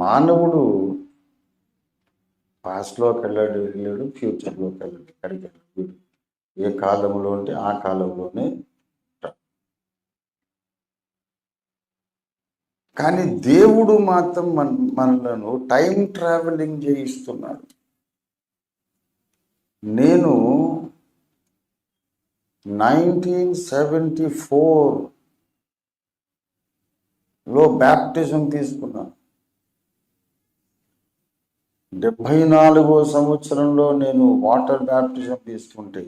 మానవుడు పాస్ట్లోకి వెళ్ళాడు వెళ్ళాడు ఫ్యూచర్లోకి వెళ్ళాడు ఎక్కడికి వెళ్ళాడు ఏ కాలంలో ఉంటే ఆ కాలంలోనే కానీ దేవుడు మాత్రం మన మనలను టైం ట్రావెలింగ్ చేయిస్తున్నాడు. నేను నైన్టీన్ సెవెంటీ ఫోర్లో బ్యాప్టిజం తీసుకున్నాను. డెబ్భై నాలుగో సంవత్సరంలో నేను వాటర్ బ్యాప్టిజం తీసుకుంటే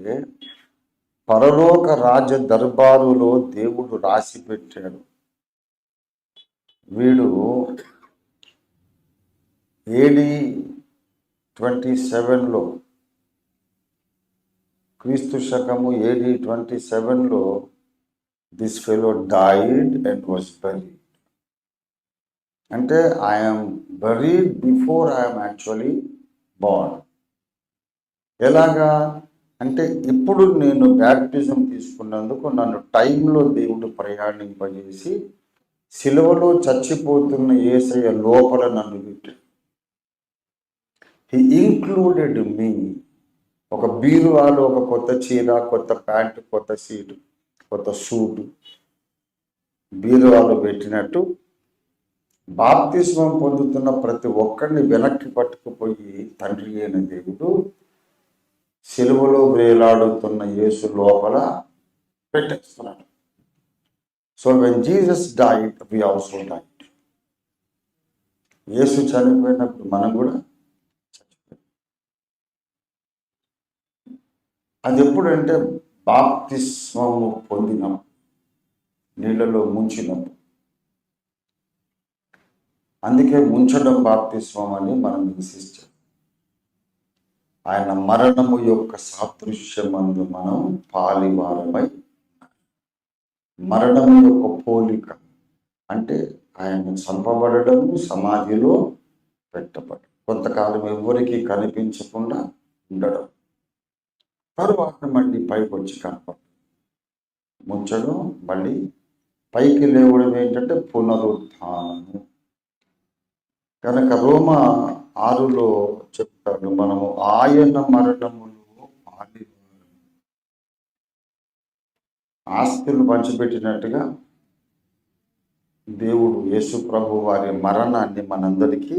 పరలోక రాజ దర్బారులో దేవుడు రాసి పెట్టాడు. వీడు ఏడి ట్వంటీ సెవెన్లో క్రీస్తు శకము ఏడి ట్వంటీ సెవెన్లో this fellow died and was buried అంటే I'm buried before I'm actually born ఎలాగా? అంటే ఇప్పుడు నేను బ్యాప్టిజం తీసుకున్నందుకు నన్ను టైంలో దేవుడు ప్రయాణింపజేసి సిలువలో చచ్చిపోతున్న ఏసయ్య లోపల నన్ను పెట్టాడు. హీ ఇంక్లూడెడ్ మీ ఒక బీరువాలో ఒక కొత్త చీర కొత్త ప్యాంటు కొత్త సీటు కొత్త సూటు బీరువాలో పెట్టినట్టు బాప్తిస్మం పొందుతున్న ప్రతి ఒక్కరిని వెనక్కి పట్టుకుపోయి తండ్రి అయిన దేవుడు సెలవులో వేలాడుతున్న యేసు లోపల పెట్టేస్తున్నాడు. So when Jesus died we also died Yesu చనిపోయినప్పుడు మనం కూడా అది ఎప్పుడంటే బాప్తిస్మము పొందినం నీళ్ళలో ముంచినప్పుడు. అందుకే ముంచడం బాప్తిస్వం అని మనం విశిష్టం ఆయన మరణము యొక్క సాదృశ్యమందు మనం పాలివారమై మరణము యొక్క పోలిక అంటే ఆయన చంపబడడం సమాధిలో పెట్టబడడం కొంతకాలం ఎవరికి కనిపించకుండా ఉండడం. తరువాత మళ్ళీ పైకి వచ్చి కనపడడం. ముంచడం మళ్ళీ పైకి లేవడం ఏంటంటే పునరుత్థానము కనుక రోమ ఆరులో చెప్తాడు మనము ఆయన మరణములో ఆస్తులు పంచిపెట్టినట్టుగా దేవుడు యేసు ప్రభు వారి మరణాన్ని మనందరికీ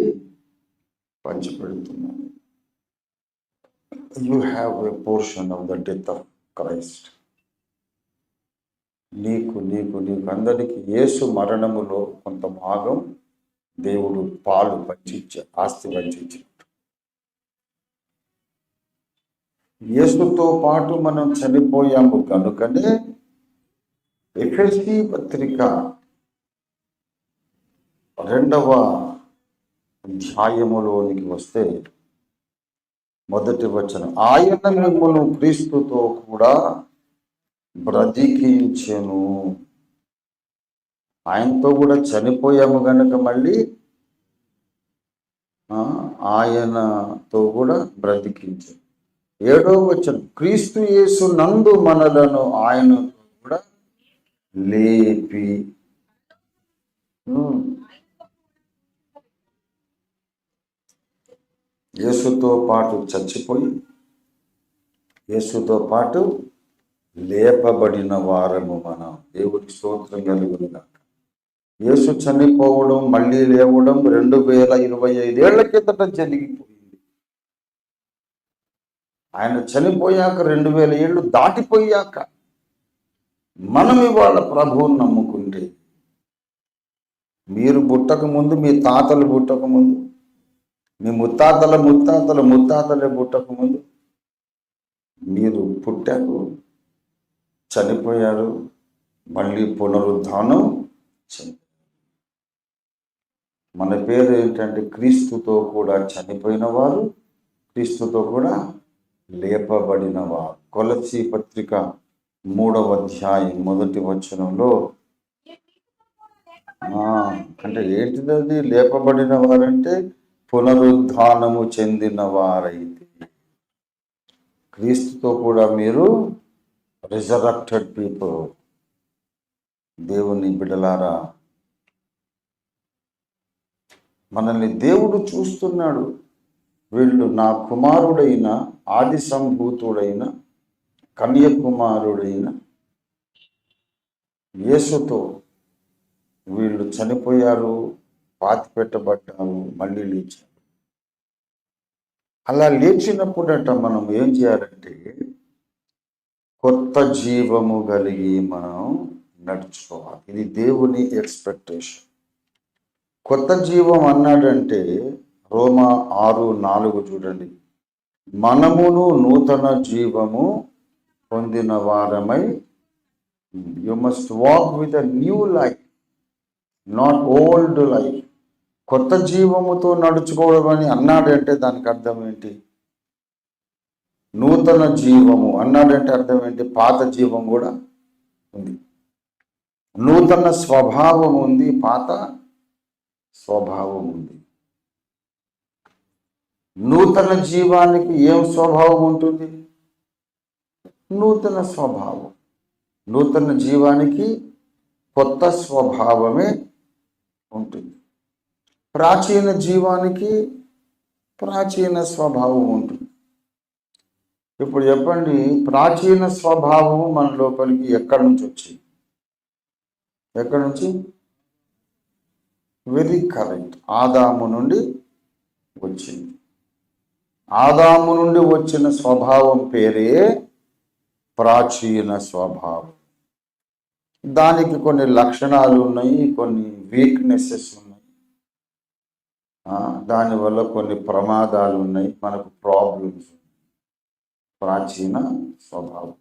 పంచిపెడుతున్నాడు. You have a portion of the death of Christ నీకు నీకు నీకు అందరికీ యేసు మరణములో కొంత భాగం దేవుడు పాలు పంచిచ్చే ఆస్తి పంచిచ్చే యేసుతో పాటు మనం చనిపోయాము కనుకనే ఎఫ్ఎస్సి పత్రిక రెండవ అధ్యాయములోనికి వస్తే మొదటి వచనం ఆయన మిమ్మల్ని క్రీస్తుతో కూడా బ్రతికించెను. ఆయనతో కూడా చనిపోయాము కనుక మళ్ళీ ఆయనతో కూడా బ్రతికించాను ఏడో వచ్చిన క్రీస్తు యేసు నందు మనలను ఆయన కూడా లేపి యేసుతో పాటు చచ్చిపోయి యేసుతో పాటు లేపబడిన వారము మనం. దేవుడికి స్తోత్రం కలుగునుగా యేసు చనిపోవడం మళ్ళీ లేవడం రెండు వేల ఇరవై ఐదేళ్ళ కిందట జరిగిపోయింది. ఆయన చనిపోయాక రెండు వేల ఏళ్ళు దాటిపోయాక మనం ఇవాళ ప్రభువుని నమ్ముకుంటే మీరు పుట్టక ముందు మీ తాతలు పుట్టక ముందు మీ ముత్తాతల ముత్తాతల ముత్తాతలే పుట్టక ముందు మీరు పుట్టారు చనిపోయారు మళ్ళీ పునరుద్ధానం చెందారు. మన పేరు ఏంటంటే క్రీస్తుతో కూడా చనిపోయిన వారు క్రీస్తుతో కూడా లేపబడిన వారు. కొలసి పత్రిక మూడవ అధ్యాయం మొదటి వచనంలో అంటే ఏంటిది లేపబడిన వారంటే పునరుద్ధానము చెందిన వారైతే. క్రీస్తుతో కూడా మీరు రిజరక్టెడ్ పీపుల్ దేవుని బిడలారా మనల్ని దేవుడు చూస్తున్నాడు. వీళ్ళు నా కుమారుడైన ఆది సంభూతుడైన కన్యకుమారుడైన యేసుతో వీళ్ళు చనిపోయారు పాతి పెట్టబడ్డారు మళ్ళీ లేచారు. అలా లేచినప్పుడట మనం ఏం చేయాలంటే కొత్త జీవము కలిగి మనం నడుచుకోవాలి. ఇది దేవుని ఎక్స్పెక్టేషన్ కొత్త జీవం అన్నాడంటే రోమా ఆరు నాలుగు చూడండి. మనమును నూతన జీవము పొందిన వారమై you must walk with a new life not old life కొత్త జీవముతో నడుచుకోవడం అని అన్నాడంటే దానికి అర్థం ఏంటి? నూతన జీవము అన్నాడంటే అర్థం ఏంటి? పాత జీవం కూడా ఉంది. నూతన స్వభావం ఉంది పాత స్వభావం ఉంది. నూతన జీవానికి ఏం స్వభావం ఉంటుంది? నూతన స్వభావం. నూతన జీవానికి కొత్త స్వభావమే ఉంటుంది. ప్రాచీన జీవానికి ప్రాచీన స్వభావం ఉంటుంది. ఇప్పుడు చెప్పండి ప్రాచీన స్వభావం మన లోపలికి ఎక్కడి నుంచి వచ్చింది? ఎక్కడి నుంచి? Very correct. ఆదాము నుండి వచ్చింది. ఆదాము నుండి వచ్చిన స్వభావం పేరే ప్రాచీన స్వభావం. దానికి కొన్ని లక్షణాలు ఉన్నాయి కొన్ని వీక్నెసెస్ ఉన్నాయి. దానివల్ల కొన్ని ప్రమాదాలు ఉన్నాయి మనకు ప్రాబ్లమ్స్ ప్రాచీన స్వభావం.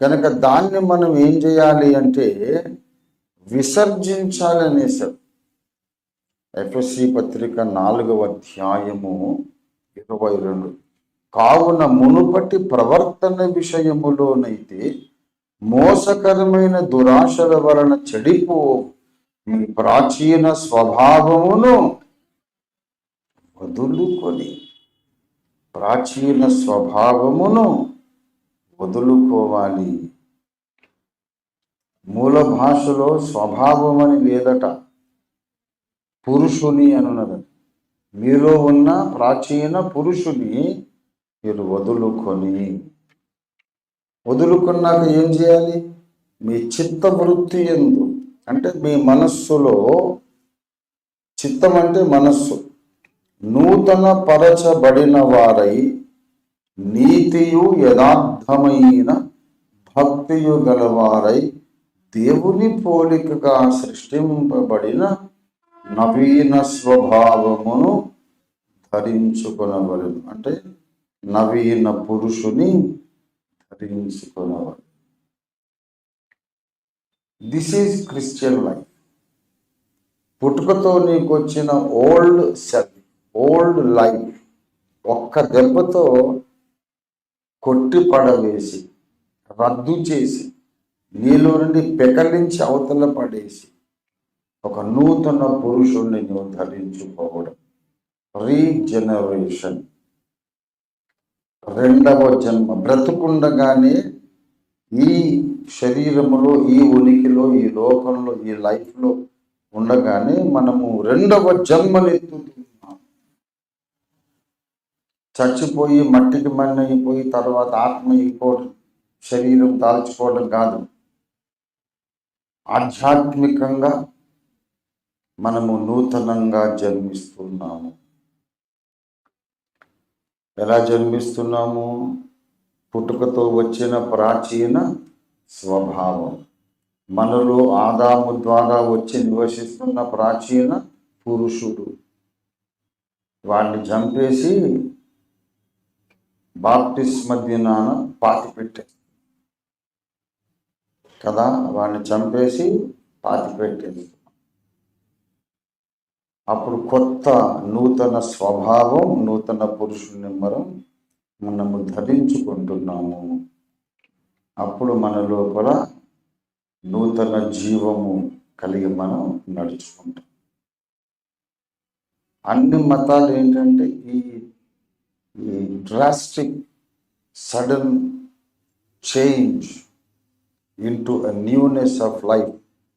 కనుక దాన్ని మనం ఏం చేయాలి అంటే విసర్జించాలనేసాడు ఎఫ్ఎస్సి పత్రిక నాలుగవ అధ్యాయము ఇరవై రెండు. కావున మునుపటి ప్రవర్తన విషయములోనైతే మోసకరమైన దురాశల వలన చెడిపో మీ ప్రాచీన స్వభావమును వదులుకొని ప్రాచీన స్వభావమును వదులుకోవాలి. మూల భాషలో స్వభావం అని లేదట. పురుషుని అనున్నది. మీలో ఉన్న ప్రాచీన పురుషుని మీరు వదులుకొని వదులుకున్నాక ఏం చేయాలి? మీ చిత్త వృత్తి ఎందు అంటే మీ మనస్సులో చిత్తం అంటే మనస్సు నూతన పరచబడిన వారై నీతియు యథార్థమైన భక్తియు గలవారై దేవుని పోలికగా సృష్టింపబడిన నవీన స్వభావమును ధరించుకొనవలను. అంటే నవీన పురుషుని ధరించుకొనవలను. దిస్ ఈజ్ క్రిస్టియన్ లైఫ్ పుట్టుకతో నీకు వచ్చిన ఓల్డ్ సెల్ఫ్ ఓల్డ్ లైఫ్ ఒక్క దెబ్బతో కొట్టి పడవేసి రద్దు చేసి నీలో నుండి పెకలించి అవతల పడేసి ఒక నూతన పురుషుణ్ణి నువ్వు ధరించుకోవడం. రీజనరేషన్. రెండవ జన్మ. బ్రతుకుండగానే ఈ శరీరములో ఈ ఉనికిలో ఈ లోకంలో ఈ లైఫ్లో ఉండగానే మనము రెండవ జన్మనెత్తుతున్నాం చచ్చిపోయి మట్టికి మన్నైపోయి అయిపోయి తర్వాత ఆత్మ ఇంకోటి శరీరం దాల్చుకోవడం కాదు. ఆధ్యాత్మికంగా మనము నూతనంగా జన్మిస్తున్నాము. ఎలా జన్మిస్తున్నాము? పుట్టుకతో వచ్చిన ప్రాచీన స్వభావం. మనలో ఆదాము ద్వారా వచ్చి నివసిస్తున్న ప్రాచీన పురుషుడు. వాడిని చంపేసి బాప్టిస్మ దినాన పాతి పెట్టేది కదా? వాడిని చంపేసి పాతి పెట్టేది అప్పుడు కొత్త నూతన స్వభావం నూతన పురుషుని మనం మనము ధరించుకుంటున్నాము. అప్పుడు మన లోపల నూతన జీవము కలిగి మనం నడుచుకుంటాం. అన్ని మతాలు ఏంటంటే ఈ ఈ drastic sudden change into newness of life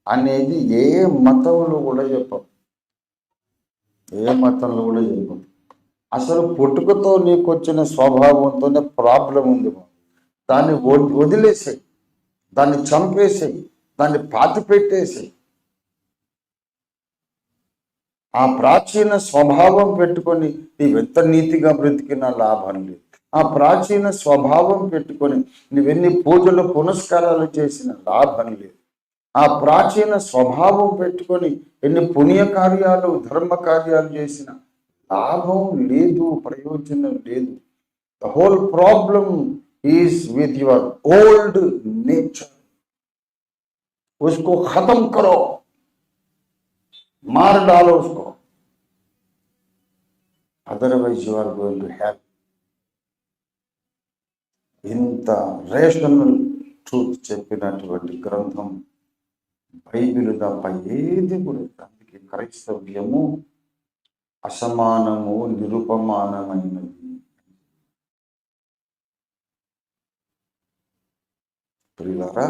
అనేది ఏ మతంలో కూడా చెప్పం. ఏ మతంలో కూడా చేయకూడదు అసలు పుట్టుకతో నీకు వచ్చిన స్వభావంతోనే ప్రాబ్లం ఉంది దాన్ని వద్- వదిలేసేయి. దాన్ని చంపేసేయి. దాన్ని పాతి పెట్టేసేయి ఆ ప్రాచీన స్వభావం పెట్టుకొని నీవెంత నీతిగా బ్రతికినా లాభం లేదు. ఆ ప్రాచీన స్వభావం పెట్టుకొని నువ్వెన్ని పూజలు పునస్కారాలు చేసిన లాభం లేదు. ఆ ప్రాచీన స్వభావం పెట్టుకొని ఎన్ని పుణ్య కార్యాలు ధర్మ కార్యాలు చేసిన లాభం లేదు ప్రయోజనం లేదు the whole problem is with your old nature उसको खत्म करो मार डालो उसको otherwise you are going to have ఇంత రేషనల్ ట్రూత్ చెప్పినటువంటి గ్రంథం బైబిల్ తప్ప ఏది కూడా అందుకే క్రైస్తవ్యము అసమానము నిరుపమానమైనది. ప్రియులారా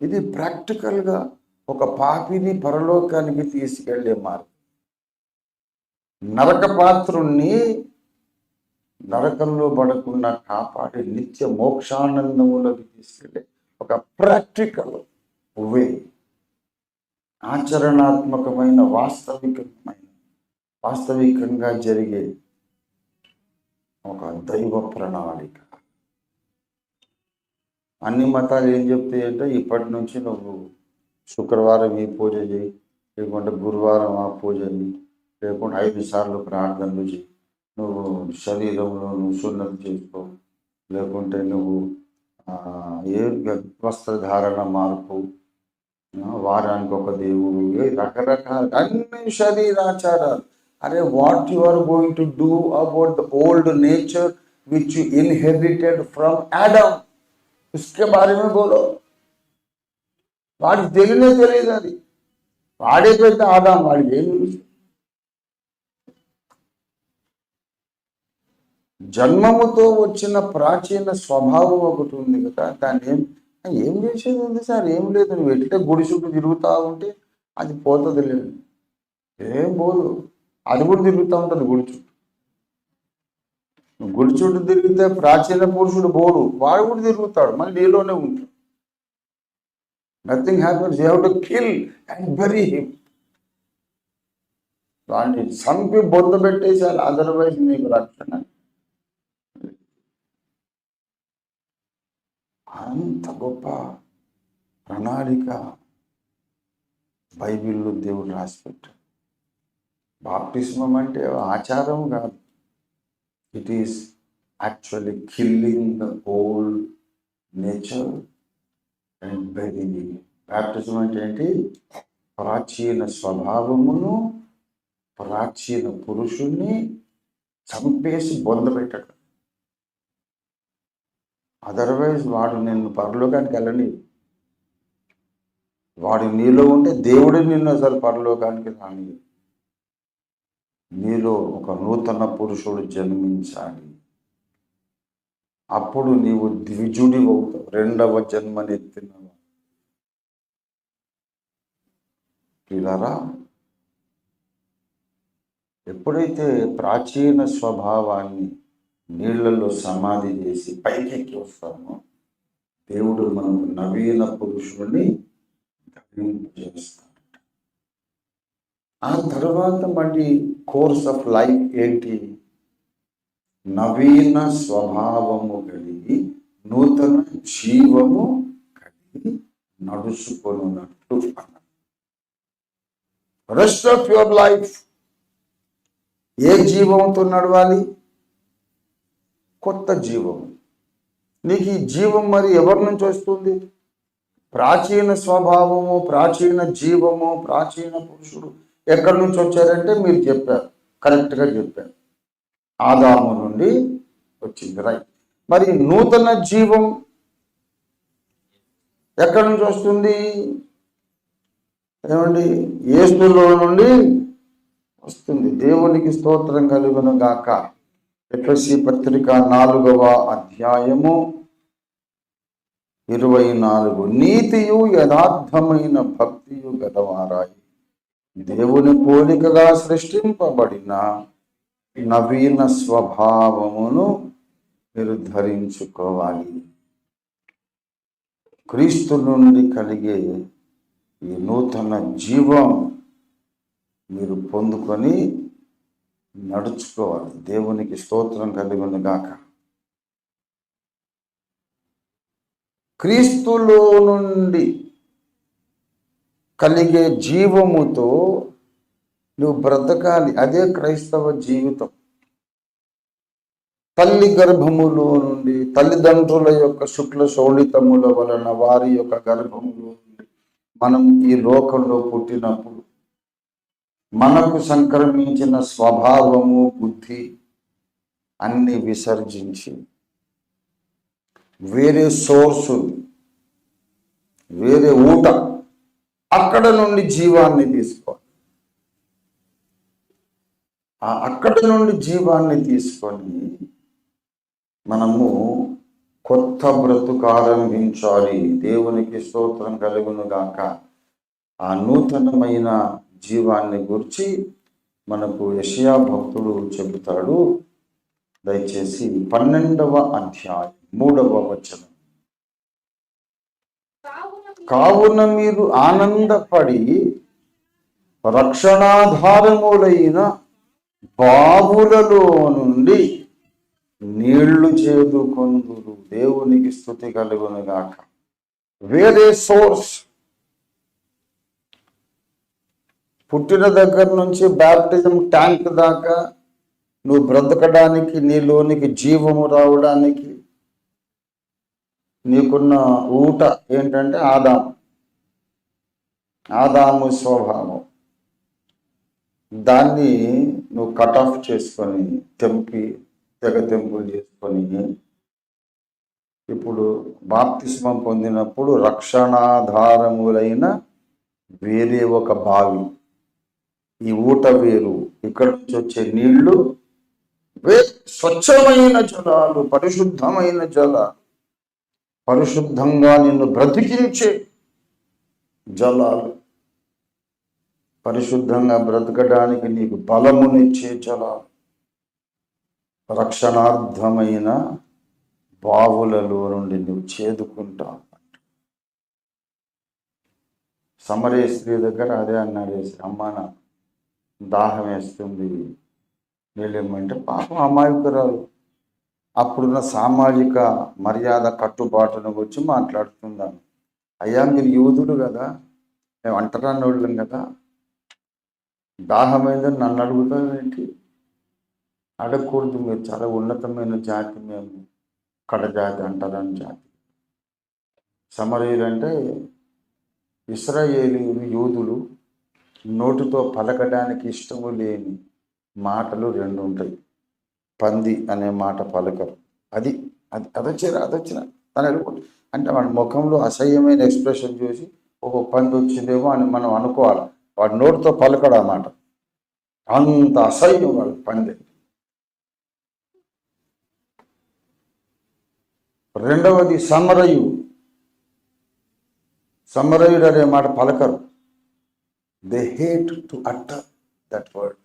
ఇది ప్రాక్టికల్గా ఒక పాపిని పరలోకానికి తీసుకెళ్ళే మార్గం. నరక పాత్రుణ్ణి నరకంలో పడకుండా కాపాడే నిత్య మోక్షానందములోకి తీసుకెళ్ళే ఒక ప్రాక్టికల్ వే. ఆచరణాత్మకమైన వాస్తవికమైన వాస్తవికంగా జరిగే ఒక దైవ ప్రణాళిక. అన్ని మతాలు ఏం చెప్తాయి అంటే ఇప్పటి నుంచి నువ్వు శుక్రవారం ఈ పూజ చేయి లేకుంటే గురువారం ఆ పూజ చేయి లేకుంటే ఐదు సార్లు ప్రార్థనలు చేయి నువ్వు శరీరంలో నువ్వు సున్నతి చేసుకో లేకుంటే నువ్వు ఏ వస్త్రధారణ మార్పు వారానికి ఒక దేవుడు రకరకాల అన్ని శరీరాచారాలు. అరే what you are going to do about the old nature which you inherited from Adam ఇస్కే బారే బోలో వాడికి తెలియనే తెలియదు అది. వాడే పెద్ద ఆదాం వాడికి ఏమి జన్మముతో వచ్చిన ప్రాచీన స్వభావం ఒకటి ఉంది కదా దాన్ని ఏం చేసేది ఉంది సార్? ఏం లేదు. నువ్వు ఎట్టే గుడి చుట్టూ తిరుగుతా ఉంటే అది పోతుంది లేదు. ఏం పోదు. అది కూడా తిరుగుతూ ఉంటుంది గుడి చుట్టూ. గుడి చుట్టూ తిరిగితే ప్రాచీన పురుషుడు బోడు వాడు కూడా తిరుగుతాడు. మళ్ళీ నీలోనే ఉంటాడు. Nothing happens you have to kill and bury him దాన్ని చంపి బొంద పెట్టేసారు అదర్వైజ్ నీకు రక్షణ. అంత గొప్ప ప్రణాళిక బైబిల్లో దేవుడు రాసిపెట్టాడు. బాప్టిస్మం అంటే ఆచారం కాదు. It is actually killing the old nature and very baptism అంటే ఏంటి? ప్రాచీన స్వభావమును ప్రాచీన పురుషుణ్ణి చంపేసి బొందబెట్టడం అదర్వైజ్ వాడు నిన్ను పరలోకానికి వెళ్ళని వాడు నీలో ఉంటే దేవుడు నిన్ను అసలు పరలోకానికి రాని నీలో ఒక నూతన పురుషుడు జన్మించాలి. అప్పుడు నీవు ద్విజుడి అవుతావు రెండవ జన్మనెత్తినవా? పిల్లరా ఎప్పుడైతే ప్రాచీన స్వభావాన్ని నీళ్ళలో సమాధి చేసి పైకెక్కి వస్తామో. దేవుడు మనకు నవీన పురుషుడిని చేస్తాడు ఆ తర్వాత మళ్ళీ కోర్స్ ఆఫ్ లైఫ్ ఏంటి? నవీన స్వభావము కలిగి నూతన జీవము కలిగి నడుచుకొనున్నట్టు అన్నాడు రెస్ట్ ఆఫ్ యువర్ లైఫ్ ఏ జీవంతో నడవాలి? కొత్త జీవం. నీకు ఈ జీవం మరి ఎవరి నుంచి వస్తుంది? ప్రాచీన స్వభావము ప్రాచీన జీవము ప్రాచీన పురుషుడు ఎక్కడి నుంచి వచ్చారంటే మీరు చెప్పారు. కరెక్ట్గా చెప్పారు. ఆదాము నుండి వచ్చింది. రైట్ మరి నూతన జీవం ఎక్కడి నుంచి వస్తుంది? ఏమండి? ఏసులో నుండి వస్తుంది. దేవునికి స్తోత్రం కలుగును గాక. ఎఫ్ఎస్సి పత్రిక నాలుగవ అధ్యాయము ఇరవై నాలుగు. నీతియు యథార్థమైన భక్తియు గలవారాయి. దేవుని పోలికగా సృష్టింపబడిన నవీన స్వభావమును మీరు ధరించుకోవాలి. క్రీస్తు నుండి కలిగే ఈ నూతన జీవం మీరు పొందుకొని నడుచుకోవాలి. దేవునికి స్తోత్రం కలిగిన గాక క్రీస్తులో నుండి కలిగే జీవముతో నువ్వు బ్రతకాలి. అదే క్రైస్తవ జీవితం. తల్లి గర్భములో నుండి తల్లిదండ్రుల యొక్క శుక్ల శోణితముల వలన వారి యొక్క గర్భములో నుండి మనం ఈ లోకంలో పుట్టినప్పుడు మనకు సంక్రమించిన స్వభావము బుద్ధి అన్ని విసర్జించి వేరే సోర్సు వేరే ఊట అక్కడ నుండి జీవాన్ని తీసుకోవాలి ఆ అక్కడ నుండి జీవాన్ని తీసుకొని మనము కొత్త బ్రతుకు ఆరంభించాలి. దేవునికి స్తోత్రం కలుగునుగాక ఆ నూతనమైన జీవాన్ని గురించి మనకు యషయా భక్తుడు చెబుతాడు. దయచేసి పన్నెండవ అధ్యాయం మూడవ వచనం. కావున మీరు ఆనందపడి రక్షణాధారములైన బావులలో నుండి నీళ్ళు చేదుకొందురు దేవునికి స్థుతి కలుగునుగాక వేరే సోర్స్ పుట్టిన దగ్గర నుంచి బ్యాప్టిజం ట్యాంక్ దాకా నువ్వు బ్రతకడానికి నీలోనికి జీవము రావడానికి నీకున్న ఊట ఏంటంటే ఆదాము. ఆదాము స్వభావం. దాన్ని నువ్వు కట్ ఆఫ్ చేసుకొని తెంపి తెగ తెంపులు చేసుకొని ఇప్పుడు బాప్తిస్మం పొందినప్పుడు రక్షణాధారములైన వేరే ఒక బావి. ఈ ఊట వేరు. ఇక్కడ నుంచి వచ్చే నీళ్ళు వే స్వచ్ఛమైన జలాలు పరిశుద్ధమైన జల. పరిశుద్ధంగా నిన్ను బ్రతికించే జలాలు. పరిశుద్ధంగా బ్రతకడానికి నీకు బలమునిచ్చే జలాలు. రక్షణార్థమైన బావులలో నుండి నువ్వు చేదుకుంటావు సమరే స్త్రీ దగ్గర అదే అన్నాడు యేసు, అమ్మా నాకు దాహం వేస్తుంది నీళ్ళేమంటే పాపం అమాయకురాలు. అప్పుడున్న సామాజిక మర్యాద కట్టుబాటును గురించి మాట్లాడుతున్నాను అయ్యా మీరు యూదుడు కదా? మేము అంటరాని వాళ్ళం కదా? దాహమైందని నన్ను అడుగుతావేంటి అడగకూడదు మీరు చాలా ఉన్నతమైన జాతి మేము. కడజాతి అంటారని జాతి. సమరయులు అంటే ఇస్రాయేలీలు యూదులు నోటితో పలకడానికి ఇష్టము లేని మాటలు రెండు ఉంటాయి. పంది అనే మాట పలకరు. అది అది అదొచ్చారు అదొచ్చిన? అని అనుకుంటు అంటే వాడి ముఖంలో అసహ్యమైన ఎక్స్ప్రెషన్ చూసి ఒక పంది వచ్చిందేమో అని మనం అనుకోవాలి? వాడి నోటితో పలకడు అన్నమాట అంత అసహ్యం వాడు పంది. రెండవది సమరయు. సమరయుడు అనే మాట పలకరు. They hate to utter that word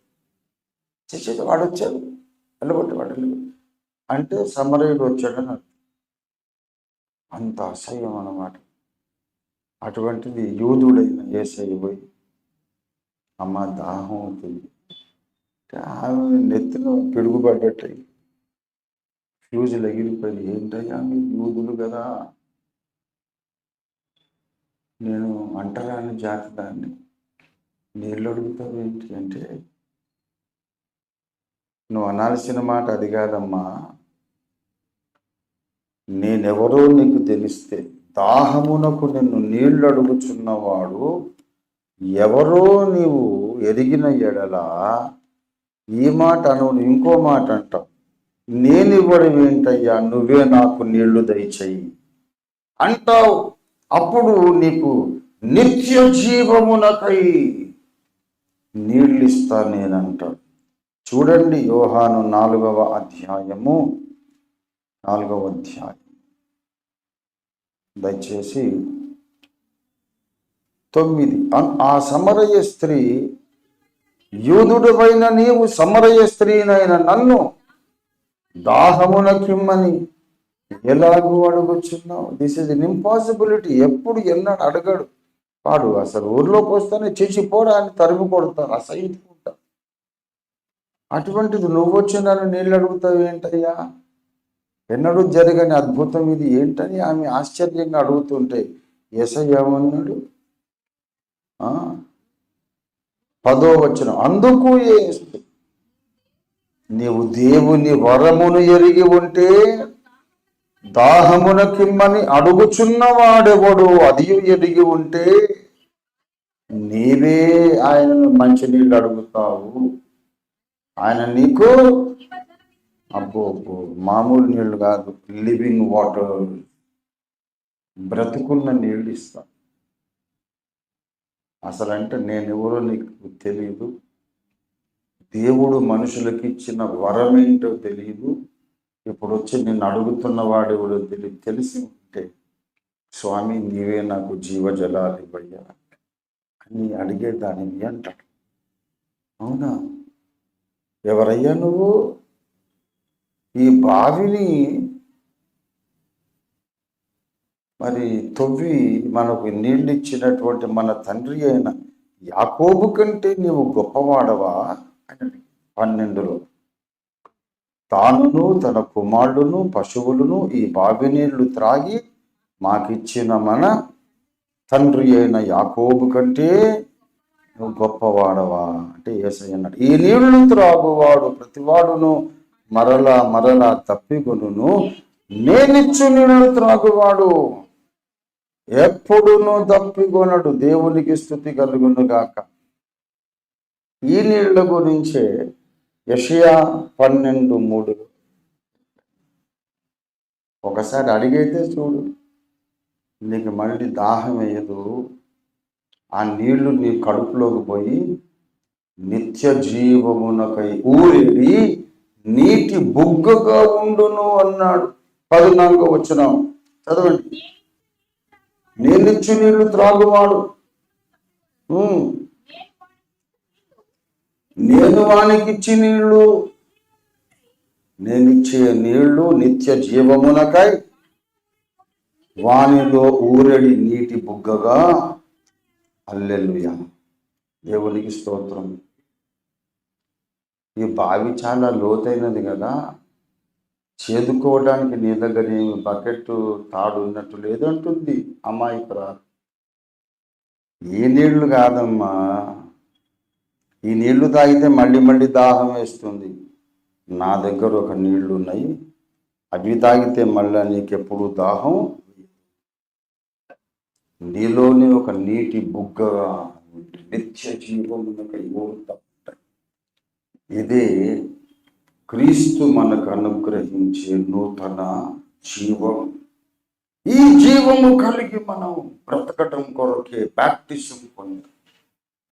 చేసేది వాడు వచ్చాడు వెళ్ళగొట్టి వాడు వెళ్ళగొట్టి. అంటే సమరయుడు వచ్చాడని అర్థం. అంత అసహ్యం అన్నమాట. అటువంటిది యూదుడైన ఏసయ్య పోయి అమ్మ దాహం అవుతుంది. ఆమె నెత్తిలో పిడుగుపడ్డట్టయి. ఫ్యూజులు ఎగిరిపోయి ఏంటయ్యా మీరు యూదులు కదా? నేను అంటరాని జాతి దాన్ని. నీళ్ళు అడుగుతావు ఏంటి అంటే నువ్వు అనాల్సిన మాట అది కాదమ్మా. నేనెవరో నీకు తెలిస్తే దాహమునకు నిన్ను నీళ్ళు అడుగుచున్నవాడు ఎవరో నీవు ఎరిగిన ఎడల ఈ మాట నువ్వు ఇంకో మాట అంటావు. నేను ఇవ్వడం ఏంటయ్యా? నువ్వే నాకు నీళ్ళు దయచేయి. అంటావు. అప్పుడు నీకు నిత్య జీవమునకై నీళ్ళు ఇస్తా నేనంటాడు. చూడండి యోహాను నాలుగవ అధ్యాయము నాలుగవ అధ్యాయం. దయచేసి తొమ్మిది. ఆ సమరయ స్త్రీ యూదుడుపైన నీవు సమరయ స్త్రీనైన నన్ను దాహమున కిమ్మని ఎలాగూ అడుగుచున్నావు? దిస్ ఇస్ ఇన్ ఇంపాసిబిలిటీ ఎప్పుడు ఎన్నడు అడగడు. వాడు అసలు ఊర్లోకి వస్తేనే చేసిపోడా అని తరిమి కొడతాను అసహించుకుంటా అటువంటిది నువ్వు వచ్చి నన్ను నీళ్ళు అడుగుతావు ఏంటయ్యా? ఎన్నడూ జరగని అద్భుతం ఇది ఏంటని ఆమె ఆశ్చర్యంగా అడుగుతుంటే ఏసయ్య ఏమన్నాడు? ఆ? పదో వచ్చిన అందుకు ఏ నీవు దేవుని వరమును ఎరిగి ఉంటే దాహమునకిమ్మని అడుగుచున్నవాడెవడు అది ఎదిగి ఉంటే నీవే ఆయనను మంచినీళ్ళు అడుగుతావు. ఆయన నీకు అబ్బో అబ్బో మామూలు నీళ్ళు కాదు లివింగ్ వాటర్ బ్రతుకున్న నీళ్ళు ఇస్తా. అసలంటే నేను ఎవరో నీకు తెలియదు దేవుడు మనుషులకి ఇచ్చిన వరం ఏంటో తెలియదు ఇప్పుడు వచ్చి నిన్ను అడుగుతున్న వాడు ఎవడో తెలిసి ఉంటే స్వామి నీవే నాకు జీవజలాలు ఇవ్వయ్యా అని అడిగేదానివి అంటాడు. అవునా? ఎవరయ్యా నువ్వు? ఈ బావిని మరి తొవ్వి మనకు నీళ్ళు ఇచ్చినటువంటి మన తండ్రి అయిన యాకోబు కంటే నీవు గొప్పవాడవా? అని పన్నెండులో. తానును తన కుమారుడును పశువులను ఈ బావి నీళ్ళు త్రాగి మాకిచ్చిన మన తండ్రి అయిన యాకోబు కంటే నువ్వు గొప్పవాడవా? అంటే ఏసై అన్నాడు. ఈ నీళ్ళు త్రాగువాడు ప్రతివాడును మరలా మరలా తప్పిగొను నేనిచ్చు నీళ్ళు త్రాగువాడు. ఎప్పుడును తప్పికొనడు. దేవునికి స్థుతి కలుగును గాక. ఈ నీళ్ళ గురించే యషియా పన్నెండు మూడు. ఒకసారి అడిగైతే చూడు నీకు మళ్ళీ దాహం వేయదు. ఆ నీళ్ళు నీ కడుపులోకి పోయి నిత్య జీవమునకై ఊరి నీటి బుగ్గగా ఉండును అన్నాడు. పద్నాలుగో వచ్చిన చదవండి. నేనిచ్చి నీళ్ళు త్రాగువాడు. నేను వానికిచ్చి నీళ్ళు. నేనిచ్చే నీళ్ళు నిత్య జీవమునకై. వానిలో ఊరడి నీటి బుగ్గగా. అల్లెలుయ. దేవునికి స్తోత్రం. ఈ బావి చాలా లోతైనది కదా. చేదుకోవడానికి నీ దగ్గర ఏమి బకెట్ తాడు ఉన్నట్టు లేదంటుంది. అమాయకురా. ఈ నీళ్ళు కాదమ్మా. ఈ నీళ్ళు తాగితే మళ్ళీ మళ్ళీ దాహం వేస్తుంది. నా దగ్గర ఒక నీళ్ళు ఉన్నాయి అవి తాగితే మళ్ళీ నీకెప్పుడు దాహం నీలోని ఒక నీటి బుగ్గగా నిత్య జీవం ఊరుతా ఉంటాయి. ఇదే క్రీస్తు మనకు అనుగ్రహించే నూతన జీవం. ఈ జీవము కలిగి మనం బ్రతకటం కొరకే బ్యాప్టిజం పొందాం